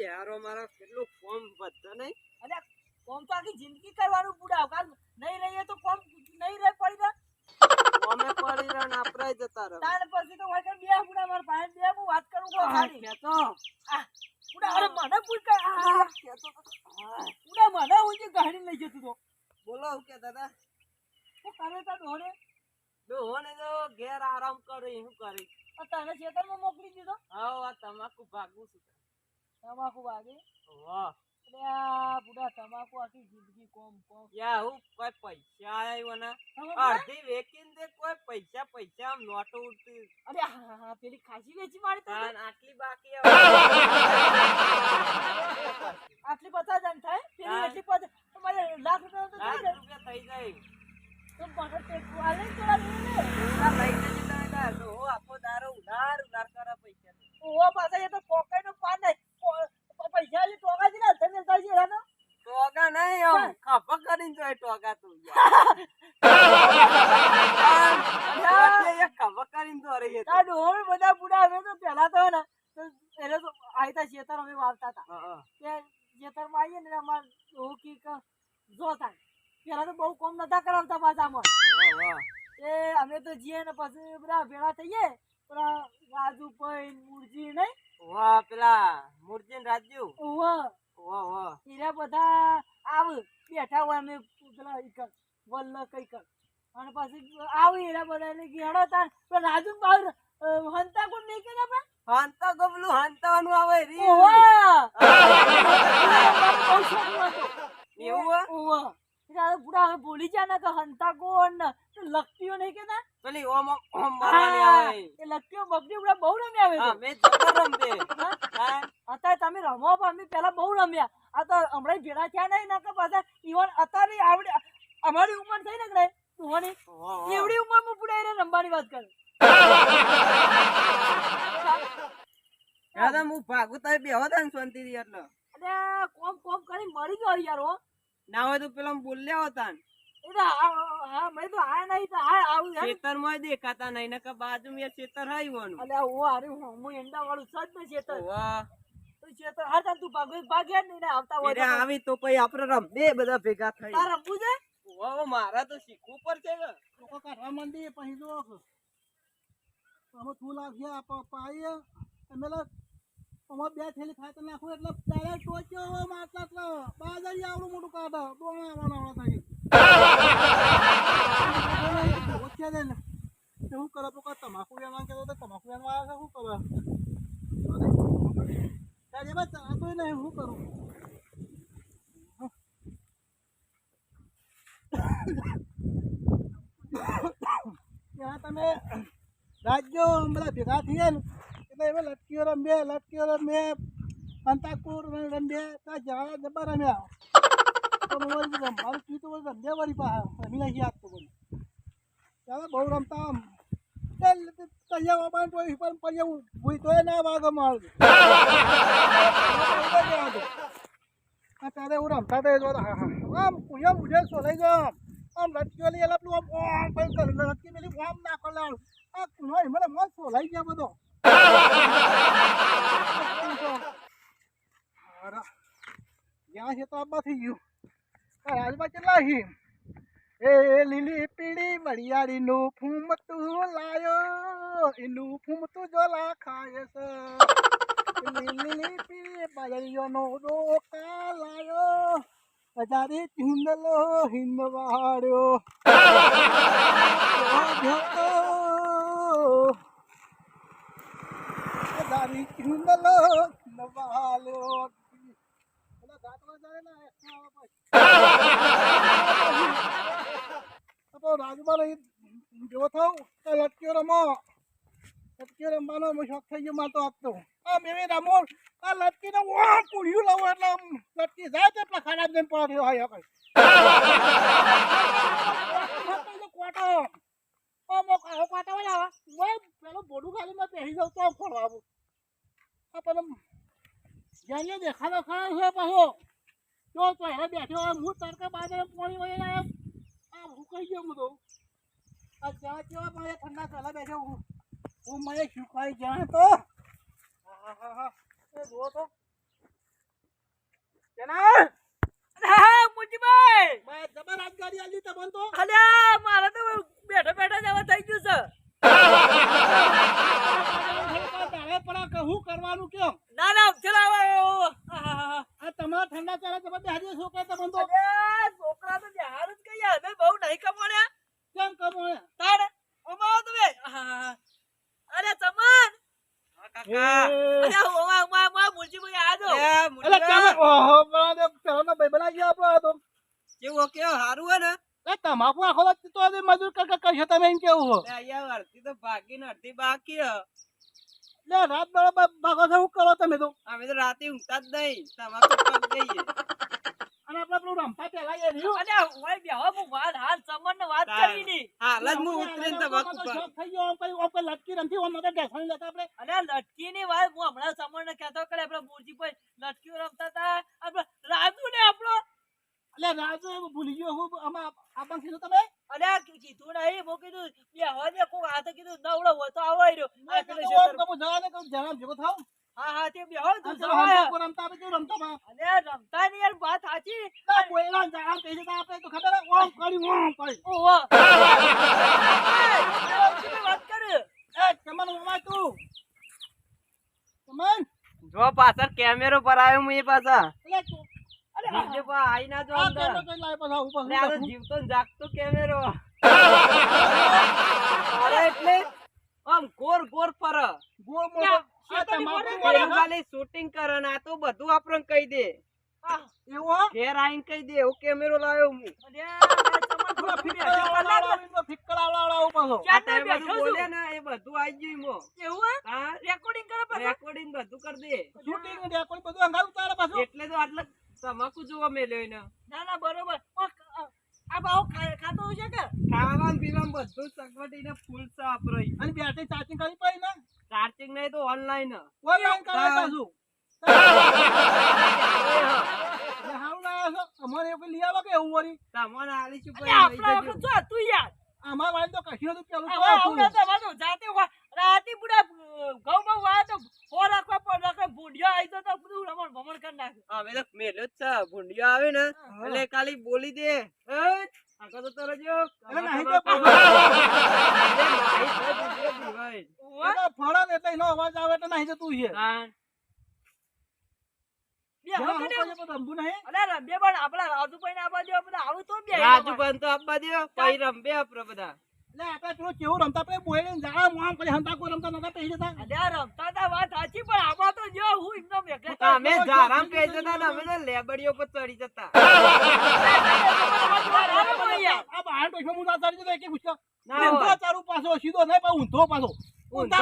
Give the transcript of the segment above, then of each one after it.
યાર મારો કેટલું ફોર્મ વધતો નહીં અરે કોમ તો આખી જિંદગી કરવાનું બુડા કાલ નહીં રહીએ તો કોમ નહીં રહે પડી જાય ફોર્મે પડી રહ્યો ને આપણે જતા રહો તાર પછી તો હોય કે બે બુડા મારા પાસે બે હું વાત કરું કો ખાલી ખેંચો. આ, બુડા અરે મને પૂછ કે આ બુડા મને હું જે ગાડી લઈ જતું તો બોલો હું કે દાદા હું કરે તા ડોરે ડોહોને તો ઘેર આરામ કરી શું કરી આ તને ખેતરમાં મોકલી દીધો હા આ તમાકુ ભાગવું છું તમાકુ વાગે? વાહ. બુડા તમાકુ આખી જિંદગી કોમ કોમ. યા હું કોઈ પૈસા આવ્યો ને? અડધી વેચીને દે કોઈ પૈસા પૈસા આમ નોટો ઉડતી. અરે હા, પેલી ખાસી વેચી મારી તો? આટલી બાકી આટલી પચાસ હજાર થાય? પેલી. એટલી પચાસ તમારે લાખ રૂપિયા તો થઈ જાય. તો મને ટેકવું આલે ને થોડા પેલા હતા તો આખો દારો ઉધાર ઉધાર કરે પૈસા. ઓવા પાછા એ તો પોકેટનું પાન નહીં. પ- પ- પૈસા જે ટોકા છે ને હાથે મેલતા છે ટોગા નહીં આમ. હા. કરીને જોય ટોગા તું. તો. તો તો ને તો તો ને અમાર જોતા પહેલા તો બહુ કોમ નતા કરાવતા પાછા અમને વાહ, વાહ. એ અમે તો જઈએ ને પછી બધા ભેળા થઈએ. પેલા રાજુભાઈ મુરજી નહીં? વાહ પેલા મુરજી ને રાજુ? ઓવા વાહ વાહ એરા બધા આવ બેઠા હોય અમે પેલા ઈકર વલ્લ કંઈક અને પછી આવે એરા બધા એટલે ઘેડો તાર. પણ રાજુ બહાર હંતા કોણ નહીં કે આપણે? હાંતા ગબલું હાંતાવાનું આવે રી ઓવા. એવું? ઓવા એટલે પૂરા હવે ભૂલી જાય ને કે હંતા કોણ? લકટીઓ નહીં કેતા પેલી ઓમ ઓમ મારવાની આવે. એ લકટીઓ બબડી બુડા બહુ રમ્યા આવે હા મે જબર રમતે. હા? હા અત્યારે તમે રમો પણ અમે પેલા બહુ રમ્યા. આ તો હમણાં ભેડા થયા નહીં ના કે પાછા ઈવન અત્યારે આવડે અમારી ઉંમર થઈ ને કે નહીં તુહોની વાહ, વાહ. એવડી ઉંમરમાં પુડા એને રમવાની વાત કરે યાર આમ હું ભાગું તો બેહો તા ને શાંતિથી એટલે અરે કોમ કોમ કરી મરી ગયો યાર હો ના હોય તો પેલા હોતા હા મેં તો આ નહીં તો આવું દેખાતા નહીં નકર બાજુ મેં ખેતર હું એંડા વાળું સજ ને વાહ. આવી તો પછી આપણે રમે બધા ભેગા થઈ. રમવું છે? મારા તો શીખવું પડશે કાઢવા માંડી પછી જો અમે પાઈએ. અમે બે થેલી ખાતર નાખું એટલે ડાયરેક્ટ ટોચ્યો હવે મારતા એટલે બાજારી થઈ ઓછે દે ને શું કરે તો તમાકુ વેણવા કહેતો તો તમાકુ વેણવા આવે શું કરે? તારે બસ આ તો નહીં શું કરું? ત્યાં તમે રાજ્યો બધા ભેગા થઈએ ને એટલે એમાં લટકીઓ રમે લટકીઓ રમે અંતાકુર રમે ત્યાં જવા જબર રમ્યા. રમવાનું કીધું તો રમ્યા વળી પાસે રમી નાખી આપતો વળી ત્યારે બહુ રમતા આમ. કહીએ બાબા તો પણ પછી ભૂઈ તોય ના વાગે મારું ત્યારે હું રમતા તો જો આમ પૂજા મુજે સોલાઈ ગયો. આમ લટકીઓ લઈ એટલે પેલું આમ લટકી પેલી ઓમ નાખો લાવ આ કુનો મને મન સોલાઈ ગયા બધો. છે તો થઈ ગયું. રાજમાં કેટલા છે એ લીલી પીળી વરિયાળી નું ફૂમતું લાયો. એનું ફૂમતું જોલા ખાય છે. લીલી પીળી બાયરીઓ નો ડોકા લાયો. હજારી ચુંદલો હિંદવાડ્યો હિંદવાડ્યો પેલા ગાતવા જાય ને તો રાજુમાં જેવો થાવ તો લટક્યો રમો. લટકી રમવાનો શોખ થઈ ગયો મારે તો આપતો આ મેં રમો આ લટકીને ઓમ પૂડ્યું લઉં એટલે લટકી જાય તે પેલા ખાડા જઈને પડે હોય કોટો મો કાળો કોટો લાવા ઓય પેલો બોડું ખાલી મેં પહેરી જાઉં તો ફરવા આવું આ પેલો જ્યાં દેખાડો ખરો છે પાછો. જો તો એને બેઠો હોય હું તડકા બાદ પાણી વહી એમ આ હું કહી ગયો હું તો આ જ્યાં કેવા મારે ઠંડા ચાલા બેઠો હું. હું મને સુકાઈ જાય તો હા એ જુઓ તો. જના હા મુજીભાઈ. મેં જબર ગાડી આલી તમને તો? અલ્યા મારે તો બેઠા બેઠા જવા થઈ ગયું છે. તારે પડા કે હું કરવાનું કેમ? ના ના ચલાવો આ તમારા ઠંડા ચાલે તો અલ્યા, છોકરા તો બિહાર જ કઈ અમે બહુ નહીં કમાણ્યા. કેમ કમો તારે અમાવો તમે. અરે ચમન. કાકા. અરે ઓવા ઓવા ઓવા મુરજીભાઈ આ જો. લે, એટલે ઓહો બરાબર પેલો ભાઈ બનાવી આપણો તો. કેવો કેવો હારું હે ને? તમાકુ આખો તો મજૂર કરતા કર કરશો તમે એમ કેવું હો? અહીંયા અડધી તો બાકી ને અડધી બાકી હે. લે રાત બરાબર ભાગો છો શું કરો તમે તો? અમે તો રાતે ઊંઘતા જ નહીં તમારે જઈએ. અને આપણે પેલું રમતા પેલા એ રહ્યું. અરે ઓય બેહો હું વાત હાલ કરી ની હાલ જ હું ઉતરીને પર થઈ ગયો લટકી રમતી ઓમ નતા બેસવાની લેતા આપણે. અરે લટકી ની વાત હું હમણાં ને કહેતો કરે આપણે મુરજીભાઈ લટકી રમતા હતા. આપણે રાજુ ને આપણો એટલે રાજુ એવું ભૂલી ગયો હું આમાં આપણ કીધું તમે? કી- કીધું નહીં હું કીધું બે હવે કોક તો કીધું નવડો હોય તો આવો રહ્યો. આ પેલો શેતર- ઓમ કબૂ જવા દે કહું જરા ભેગો થાવ. હા હા તે બેહો ને તું. હંતાકો રમતા આપણે કેવું રમતા માં અરે રમતા ની યાર વાત સાચી. ના બોયલા જરા કહી દેતા આપણે તો ખબર ઓમ કરી ઓમ કરી ઓહો વાત કર એ ચમન ઓમાં તું ચમન જો પાછળ કેમેરો પર આવ્યો હું એ પાછા એટલે તું અરે આઈ ના જો અંદર આ જીવતો ને જાગતો કેમેરો. અરે એટલે આમ ગોર ગોર પર. મોટો શૂટિંગ કરે ને આ તો બધું આપણને કહી દે. એવો? ઘેર આઈને કહી એવો કેમેરો લાવ્યો હું. એટલે તો આટલા તમાકુ જોવા મેલ્યો એને. ના ના બરોબર. આ- ખા- ખાતો હશે કે? ખાવાનું પીવાનું બધું સગવડીને ફૂલ છે વાપરો અને બેટરી ચાર્જિંગ કરવી પડી ને? ચાર્જિંગ નહીં તો ઓનલાઈન ઓનલાઈન કરે. પાછું. અમારે એવું લઈ આવો કે એવું વળી? તમને આલી છું આપણા હતું યાર. અમારે વાળી તો કશું નતું પેલું તો હવે આવડે તો વાંધો જાતે રાતે બુડા ઘઉં બહુ વાળા તો ફોર રાખો પણ રાખે ભૂંડિયો આવી તો તો બધું રમણ ભમણ કરી નાખે અમે તો મેલો જ છે ભૂંડિયો આવે ને એટલે ખાલી બોલી દે "એય, આગળ તો તરત જો." એટલે નહીં તો તો ફળે ને એટલે એનો અવાજ આવે એટલે નહીં જતું છે. લેબડીઓ પર ચડી જતા. પાછો, સીધો નહીં, પણ ઊંધો પાછો. ઊંધા.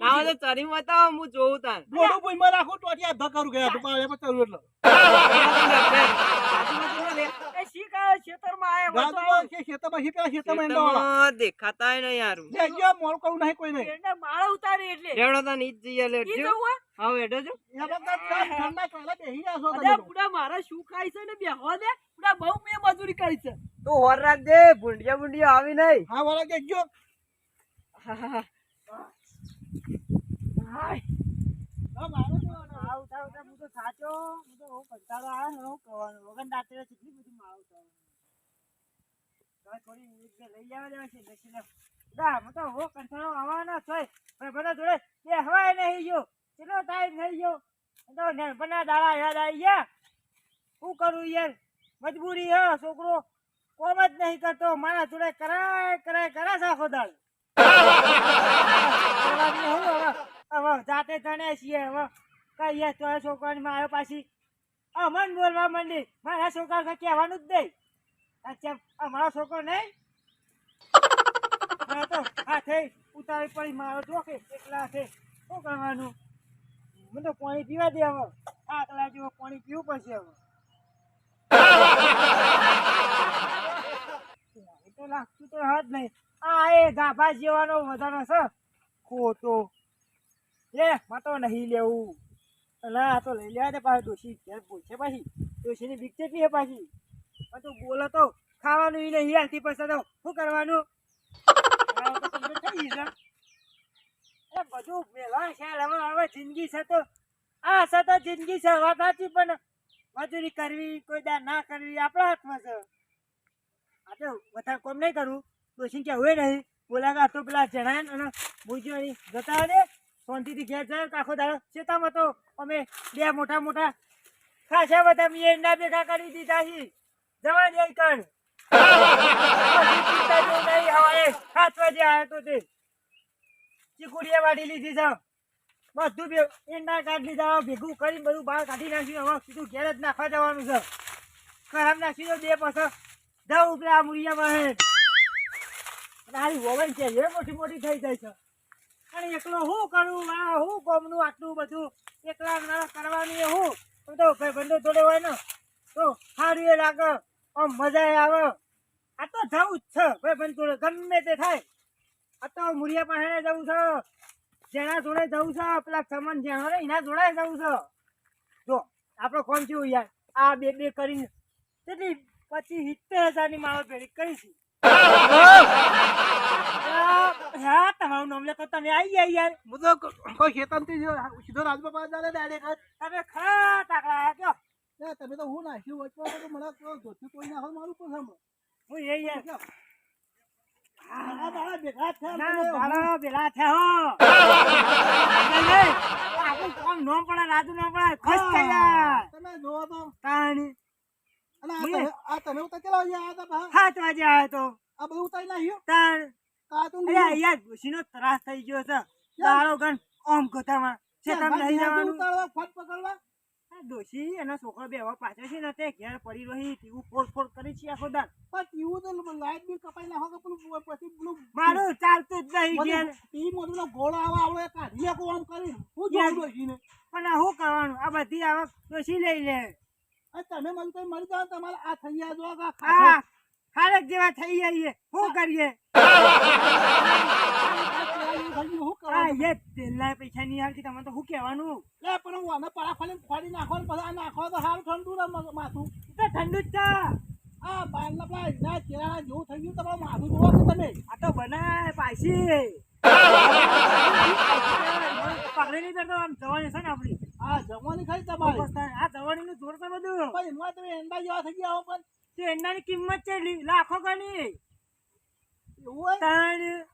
ના તો ચરી બતાવો હું જોઉં તાન ડોડું ભૂંયમાં રાખું, ટોટિયા ધક્કા કરું ગયા તો પાળે એમાં ચાલ્યું એટલે. નહીં યારું. નહીં કોઈ નહીં. લેવડો તાન ઈ જ જઈએ લે જો. હવે હેડો જો. એ બધા ચાર ઠંડા ચોલા બેહી રહ્યા છો તમે મારા શું ખાય છે ને? બેહવા દે બુડા બહુ મેં મજૂરી કરી છે. તો હોર રાખજે ભૂંડિયા ભૂંડિયા આવી નહીં. હા, વાળા કે. હા, તો હું. શું કરું યાર? મજબૂરી હે છોકરો. કોમ જ નહીં કરતો. મારા જોડે કરાય કરાય કરે કરવાની હું હવે જાતે તને છીએ. હવે કહીએ તો છોકરાની મારે પાછી અમન બોલવા માંડી. મારા છોકરા કહેવાનું જ નહીં. અચ્છા અમારો છોકરો નહીં? તો હાથે ઉતારી પડી મારો જો કે એકલા હાથે. શું કરવાનું? મને તો પાણી પીવા દે હવે. આકલા જેવો પાણી પીવું પડશે હવે. તો લાગતું તો હદ નહીં. આ એ ગાભા જેવાનો વધારો છે. ખોટો. લે, માં તો નહીં લેવું. ના આ તો લઈ લેવા દે પાછું ડોશી. ઘેર પૂછે. ડોશીની બીક કેટલી છે પાછી? પણ બોલો તો ખાવાનું એ નહીં હાલતી પૈસા તો શું કરવાનું? એ બધું મેળવા છે, હવે હવે જિંદગી છે તો આ છે તો જિંદગી છે, વાત પણ મજૂરી કરવી, કોઈ દા ના કરવી, આપણા હાથમાં છે. આ તો કોમ નહીં કરવું ડોશી કે હોય નહીં. બોલાગા તો પેલા જણાય અને જતા દે શાંતિથી ઘેર જાય આખો દાડો. ચેતામાં તો અમે બે મોટા મોટા ખાસા બધા મેં એના ભેગા કરી દીધા છે જવા દે કણ સાત વાગે આવ્યો તો તે. ચીકુડીએ વાટી લીધી છે. બધું બે એંડા કાઢી લીધા. ભેગું કરીને બધું બહાર કાઢી નાખ્યું. હવે સીધું ઘેર જ નાખવા જવાનું છે. ખરાબ નાખી દો બે પછી જવું પેલા મુરિયામાં હે હારી વોવન છે. મોટી મોટી થઈ જાય છે. અને એકલો હું કરું? આ હું કોમનું આટલું બધું એકલા ના કરવાની હું હું? તો ભાઈબંધો જોડે હોય ને, તો સારું એ લાગે. આમ મજા આવે. આ તો જવું જ છે ભાઈબંધ જોડે, ગમે તે થાય. આ તો મુરિયા પાસે જવું છે. જેના જોડે જવું છે, પેલા સમન રે એના જોડે જવું છે. જો, આપણો કોમ થયું યાર? આ બે બે કરીને કેટલી પચીસ સિત્તેર હજારની માળો ભેળી કરી છે. હા તમારું નામ લેતો તમે આવી ગયા યાર. હું તો કો- કોઈ ખેતરથી થી સીધો પાસ જાય ડાયરેક્ટ. તમે ખરા તાકડા કયો તમે તો હું નાખ્યું વચમાં તો મને ધોતી કોઈ નાખો મારું પણ સાંભળો. હું એ યાર. થયા થયા પડે રાજુ નોમ પડે? ખુશ થઈ તમે જોવો તો. તાણી. અને આ તમે આ તમે ઉતા કેટલા વાગે આવ્યો તો. આ બધું ઉતારી નાખ્યું? તાણ. કાતું અરે યાર ડોશીનો ત્રાસ થઈ ગયો છે. દાડો ગણ ઓમ ગોતામાં છે તમે લઈ જવાનું. ઉતારવા ફટ પકડવા. ડોશી એનો છોકરો બે પાછળ છે ને તે ઘેર પડી રહી તેવું ફોડ ફોડ કરી છે આખો દાડ. પણ પીવું તો લાઈટ બિલ કપાઈ નાખો કે પેલું પછી પેલું મારું ચાલતું જ નહીં ઘેર. મોટલો ઘોડો આવે આવડે કાઢી નાખો આમ કરી હું જોઉં ડોશીને. પણ આ શું કરવાનું? આ બધી આવક ડોશી લઈ લે. તમે મને તો મળી જાવ તમારે આ થઈ જો આ. ખારક જેવા થઈ જઈએ શું કરીએ? હું હું ઠંડુ જ આ બારના પેલા ના ચેરા જેવું થઈ ગયું તમારું માથું જોવો કે તમે. આ તો બનાય પાછી. પકડી નહીં કરતો આમ જવાની છે ને આપણી. આ જમવાની ખાલી તમારે. આ જવાની નું જોર છે બધું. પણ એમાં તમે એંડા જેવા થઈ ગયા હો પણ તે એંડાની કિંમત છે લાખો ગણી. એવું હોય?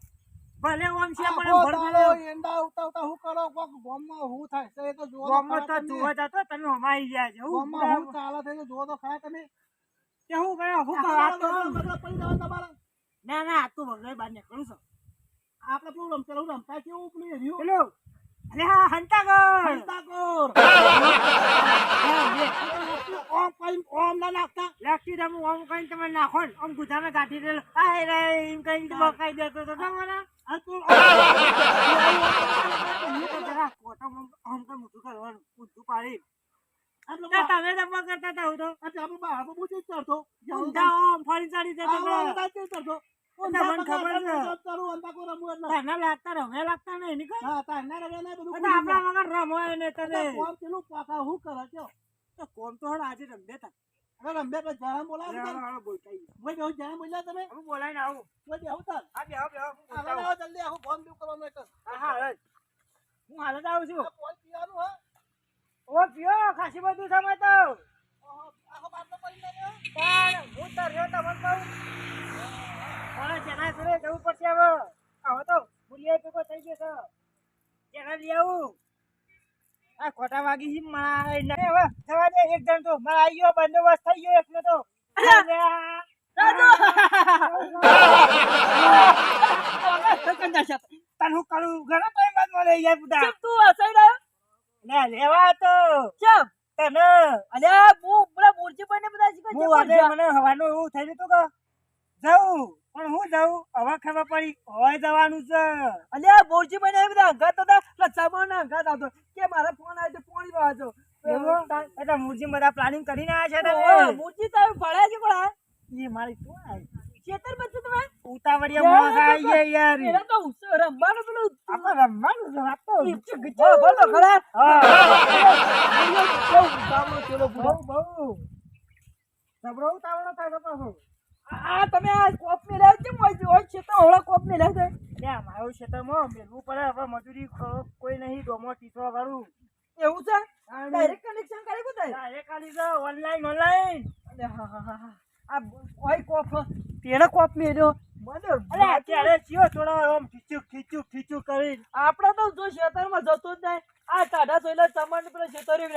ભલે ઓમ છે પણ ભરમાલો એંડા ઉતા ઉતા હું કરો? કોક ગોમમાં હું થાય? છે એ તો જોવો ગોમમાં તો. જોવા જતો તમે હમાઈ ગયા છે. હું ગામમાં હું ચાલે છે તો જોવો તો ખરા તમે. કે હું કરે હું આ તો બગડા પડી જવાનું તમારે. ના ના તું તો વગર બાર નીકળું છું. આપણે પેલું રમતા રમતા કેવું પેલું રહ્યું? પેલું અરે હા હંતા ગો હંતાકોર. ઓમ કઈ ઓમ ના નાખતા. લાગતી તમે ઓમ કઈ તમે નાખો ને. આમ ગુજામાં કાઢી દે આય રે એમ કઈ તમે કઈ દેતો તો તમારા? તો તો તો તે તમે જમવા કરતા હતા હું તો. તો. ઊંધા આવો મને ખબર કરું, એટલે. તને લાગતા રમે લાગતા નહીં ની હા, તારના રવે ને બધું બધા આપણા વગર રમોય ને તને પેલું પાકા હું કરે કયો? તો કોમ તો આજે રમે તા હવે રંભે પછી જરા બોલાવો ને તાર. હાલો બોલતા ઈ. ભાઈ જરા બોલ્યા તમે હું બોલાઈને આવું ભાઈ બેહો તાર. હા બેહો બેહો આવું. આવો જલ્દી આખું ફોન બીવ કરવાનું એક. હા હા જ. હું હાલ જ આવું છું ફોન પીવાનું હો. ઓ પીઓ ખાસી બધું સમય તો આખો બાટલો પડી ગયો. પણ હું તો તમને કહું મારે જેના જોડે જવું પડશે હવે. હવે તો ભૂલિયા ભેગો થઈ ગયો છે. જેના લઈ આવું. આ ખોટા વાગી છે મારા એને હવે જવા દે એક જણ તો. મારા આવી ગયો બંદોબસ્ત થઈ ગયો એકનો તો. તને હું કરું? ઘણા ટાઈમ બાદ યાર બુડા તું હસાઈ લે લેવા તો. ચમ તને. અલ્યા હું પેલા મૂર્તિ પર ને બધા મને હવાનું એવું થઈ રહ્યું કે જાઉં. પણ હું જાઉં? હવે ખબર પડી. હોય જવાનું છે. અલ્યા બોરજી ભાઈ ને બધા અંગાત હતા? એટલે સામાન અંગાત આવતો. કે મારો ફોન આવ્યો પોણી વાંચો એટલે મુરજી બધા પ્લાનિંગ કરીને આવ્યા છે તમે મોજી તમે ભણ્યા છે કોણ? એ મારી શું આવી? ખેતરમાં તમે? ઉતાવળિયા મોસા આઈએ યાર. એના તો રમવાનું પેલું આપણે રમવાનું છે વાત તો હા, બોલ તો ખરા. હા. બહુ બહુ બુડો. ઉતાવળો થાય તો પાછો. આ તમે આ કોપ મેળવ્યો કેમ હોય? હોય તો હવળા કોપ મેળ્યા છે એટલે મારું ક્ષેત્રમાં મેળવું પડે હવે મજૂરી કોઈ નહીં ડોમો ટીસવા વાળું. એવું છે? ડાયરેક્ટ કનેક્શન કરી બધા ડાયરેક્ટ છે ઓનલાઈન ઓનલાઈન હા હા હા હા. આ કોઈ કોપ પેલા કોપ મેળ્યો મને અરે ચિયો થોડો આમ ખીચું ખીચું ખીચું કરી. આપણે તો જો ખેતરમાં જતો જ નહીં. આ ટાઢા સોયલા સામાન પેલા ખેતર એ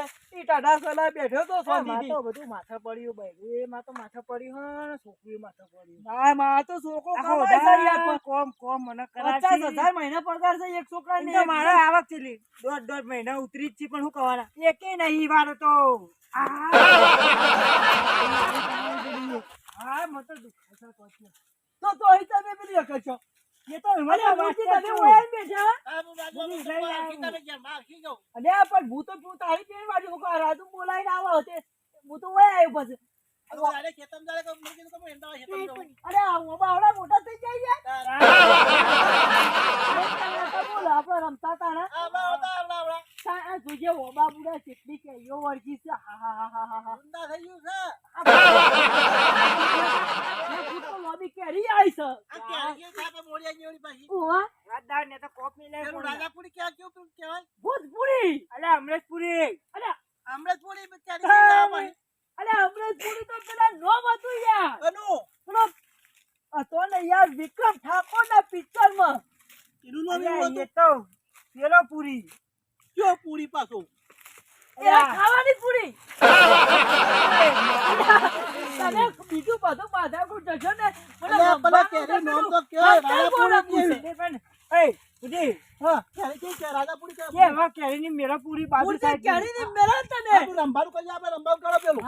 ટાઢા સોયલા બેઠો તો માં તો બધું માથે પડ્યું ભાઈ. એમાં તો માથે પડ્યું હા છોકરી માથે પડ્યું. ના માં તો છોકરો કમાય છે યાર કોમ કોમ મને પચાસ કરાવશે મહિના પગાર છે એક છોકરા મારે આવક ચેલી દોઢ દોઢ મહિના ઉતરી જ છે પણ હું કવાના? એકે નહીં વાર તો. હા મને તો દુખાય છે. તો તો અહીં તમે છો. એ તો મને વાત તમે પણ હું તો તારી પેન વાળી હું કહું, રાજુ બોલાવીને આવા તે હું તો ઓયા આવ્યો પછી. અરે મોટા થઈ જાય યાર બોલો આપણે રમતા હતા ને તા આ જોજે ઓબા બુડા કેટલી કેરીઓ વળગી છે. હા હા હા હા હા. લોબી કેરી આવી છે. ઓવા રાતદાર ને તો કોપની લઈ કોણ? ભૂતપુરી. અલ્યા અમરેશપુરી અરે અમૃતપુરી અરે અમરેશપુરી તો પેલા નોમ હતું યાર પેલો હતો ને યાર વિક્રમ ઠાકોર ના પિક્ચરમાં અલ્યા, એ તો પેલો પુરી પૂરી પાછો એ ખાવાની પૂરી તને બીજું બધું માથાકૂટ જશો ને મને અલ્યા, પેલા રમવાનું કેરી તો નોમ પેલું તો કહેવાય, ખાતર રાજાપુરી બોલાવવું છે. કેવી? એ પણ, એય, બુદ્ધિ, હા કેરી કેવી છે રાજાપુરી કે કેવી? હવે કેરીની મેળા પૂરી બાજુ પૂરી સાઈડ કેરી ની મેળા તને આપણું રંભારું કરી આપણે રંભારું કરો પેલું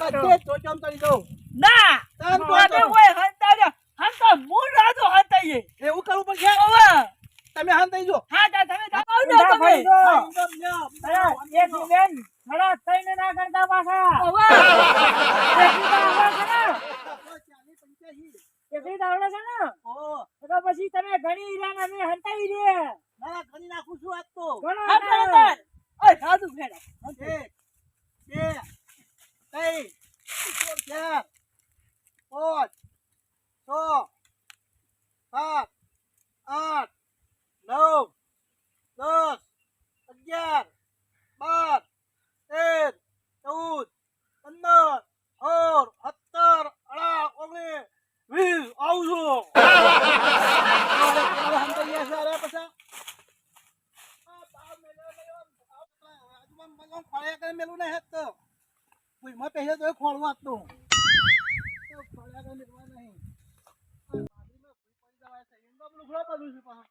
બધે ચોચમ કરી દઉં? ના તમે તો. ઓય હંતાડ્યા હંતા મૂળ રાજો હંતાઈએ એવું કરવું પડશે ઓવે તમે હાન થઈ જો હા તા તમે. દબાવ દો તમે એક બેન, ખરા થઈને ના કરતા પાછા. ઓવે એકલી તો આવડે છે ને? એકલી તો પછી તમે ઘણી ઈરાન અમે હંતાઈ દે. ના, ઘણી નાખું છું આજ તો. ઘણો ઓય સાધુ ફેરા ચાર, પાંચ, છ, સાત, આઠ, નવ, દસ, અગિયાર, બાર, તેર, ચૌદ, પંદર, સોળ, સત્તર, અઢાર, ઓગણીસ, વીસ, આવું છું. અરે, તમારે સમજાઈ ગયા છે, અરે પછી? આ બાર મહિના મેળો, આજુબાજુ મને ખોળ્યા કરીને મેલું નહીં હેત તો. ભૂઈમાં પહેર્યો તોય ખોળવું આપતું. તો ખોળ્યા કરીને મેલવા નહીં. આ બાજરીમાં ભૂઈ પડી જવાય છે. એમનો પેલું ઘણો બધું છે પાછું.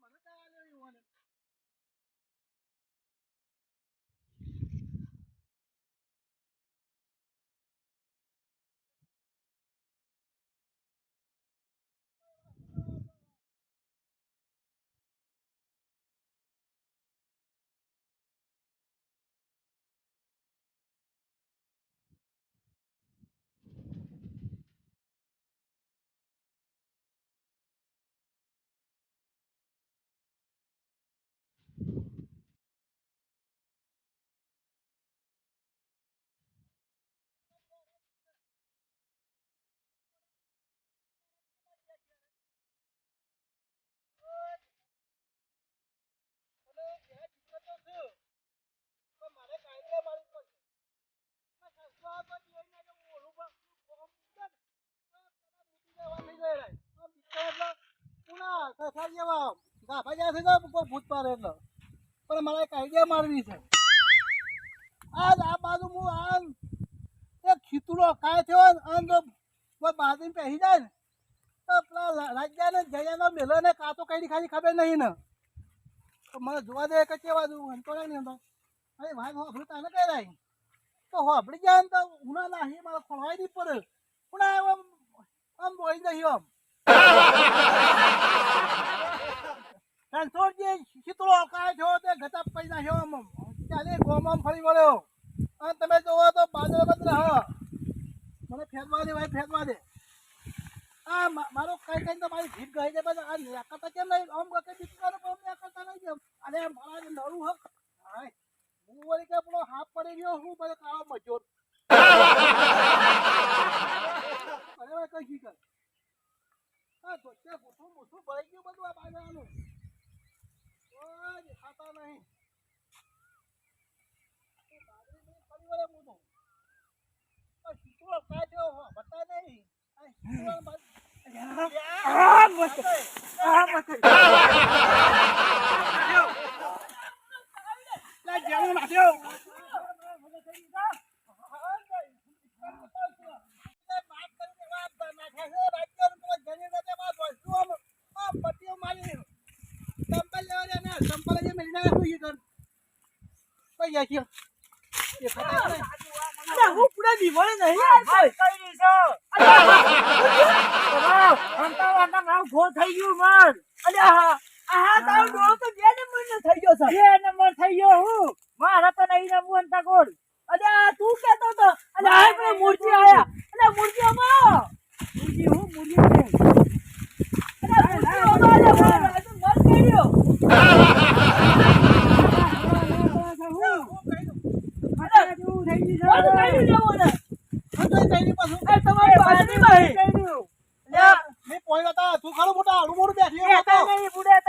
મને તો આ લેવું યુવાને. અને એ કિસ્સો તો છે. પણ મારે કાયદે મારવું પડશે. આ સંસ્થા તો જોઈને જો મોઢું પર કોમ મૂકે ને, તો કદાચ મૂકી દેવા નહીં જાય રે. આ બિચારા એટલે જેવા ગાભા જેવા થઈ જાય કોઈ ભૂત પાડે એટલે. પણ મારે કાયદે મારવી છે આજ આ બાજુ હું આમ એક ખીતુડો કાય થયો ને આમ જો કોઈ બાજુ પહેરી જાય ને તો પેલા રાજ્યાને જયાનો મેલો ને કાતો કઈ ખાલી ખબર નહીં ને તો મને જોવા દે કે કેવા દઉં અંતો નહીં અંદર અરે ભાઈ હું આપણું તાને કઈ રહી તો હોભળી જાય તો ઉના નાહી રણછોડજી શીતળો કાય છો તે ગતા પૈ નાખ્યો આમ. ફરી વળ્યો. અને તમે જોવો તો બાજરો બદલ હ ફેંકવા દે ફેંકવા દે. આ મારો કઈ કઈ તો મારી ભીડ ગઈ છે પણ આ નહીં? આમ કઈ બીજું પણ નિરાકરતા નહીં કેમ? જે હાય. હું વળી કે પેલો હાફ પડી ગયો, હું બધે કાળો મજૂર. કઈ શીખર? આ ધોતે ગોઠું મોઠું ભરાઈ ગયું બધું આ બાજરાનું. ઓય દેખાતા નહીં. એ બાજરી બધી ફરી વળે હું તો આ શીતળો કાઢ્યો હો બતા નહીં આ શીતળો બાજરી- આ મસ્ત આ મસ્ત લે જેવું છે અરે હું. પૂરા દિવાળી નહીં. ભાઈ કોઈ. કઈ છો અંતાવાના નામ ગો થઈ ગયું મન. અરે હા આ તારો ડો તો બે નંબરનો થઈ ગયો છે. બે નંબર થઈ ગયો હું. મારા તો નહીં રમવું અંતા ગોળ અરે આ તું કેતો તો અને આ પેલા મૂર્તિ આયા અને મૂર્તિ આમાં મુરજી હું મુરજી નહીં અરે મૂર્તિ આમાં અરે મારા રાજુ મર કર્યો અરે જેવું થઈ મર ગયું કર્યું લેવો ને પાછું. એ તમારી બાજરીમાં હે. તું ખાલી મોટા આડું મોડું બેઠી કહેતા નહીં બુડાતા